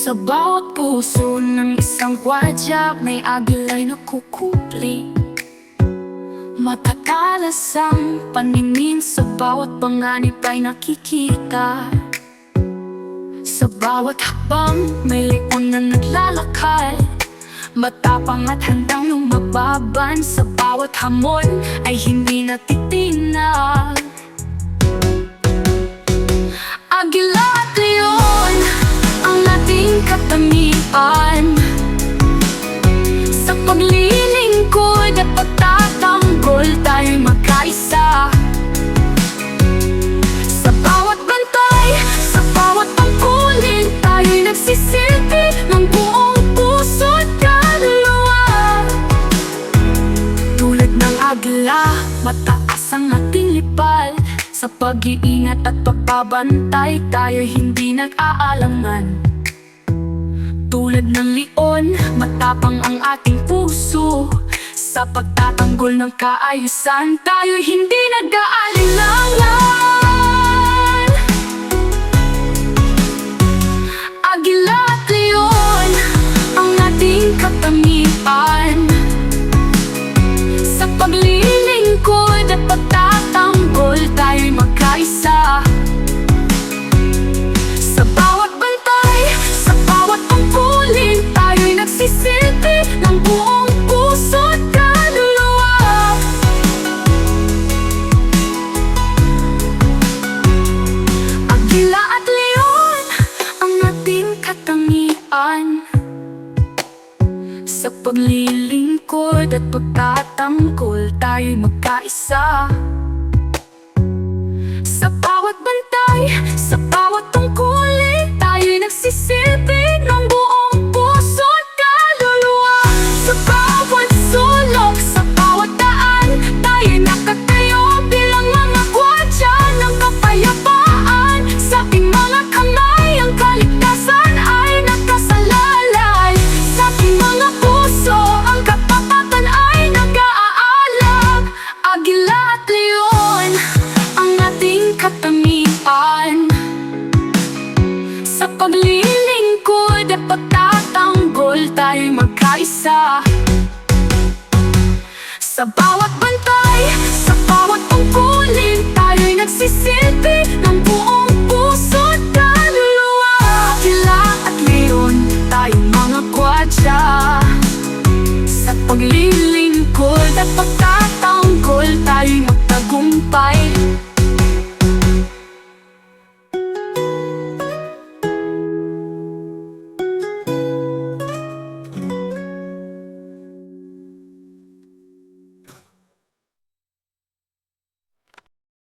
Sa bawat puso ng isang gwadya May agilay na kukupli Matatalas ang paningin Sa bawat panganib ay nakikita. Sa bawat hakbang May leon na naglalakad Matapang at handang lumababan. Sa bawat hamon ay hindi natitinag agla, mataas ang ating lipad. Sa pag-iingat at pagbabantay Tayo'y hindi nag-aalangan. Tulad ng leon, matapang ang ating puso. Sa pagtatanggol ng kaayusan Tayo'y hindi nag-aalinlangan katangian Sa paglilingkod at pagtatanggol Tayo'y magkaisa. Sa bawat bantay, sa paglilingkod at pagtatanggol tayo magkaisa. Sa bawat bantay